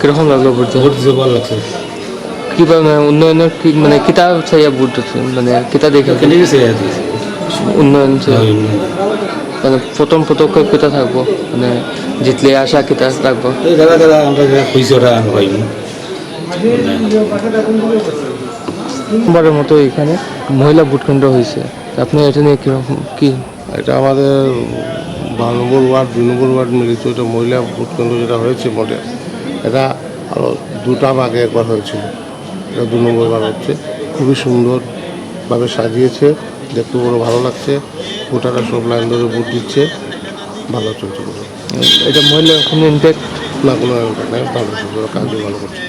কীরকম লাগল vote? Vote দিতে ভালো লাগছে। কীভাবে মানে উন্নয়নের কি মানে কিতা চাইয়া ভোট মানে কিতা দেখে কেন গেছে উন্নয়ন চাই। মানে প্রথম পদক্ষেপ কিতা থাকব? মানে জিতলে আশা কিতা থাকব? যারা যারা আমরা ওরা মতো এখানে মহিলা ভোট কেন্দ্র হয়েছে। আপনি এটা নিয়ে কীরকম কি? এটা আমাদের বারো নম্বর ওয়ার্ড দুই নম্বর ওয়ার্ড মিলিত এটা মহিলা ভোট কেন্দ্র যেটা হয়েছে মোটে এটা আরও দুটা ভাগে একবার হয়েছিল। এটা দু নম্বর বার হচ্ছে। খুবই সুন্দরভাবে সাজিয়েছে। দেখতে বড় ভালো লাগছে। ভোটাররা সব লাইন ধরে ভোট দিচ্ছে। ভালো চলছে এটা মহিলা কোনো ইনটেক না কোনো ইনটেক নাই। ভালো চলছে কাজও ভালো করছে।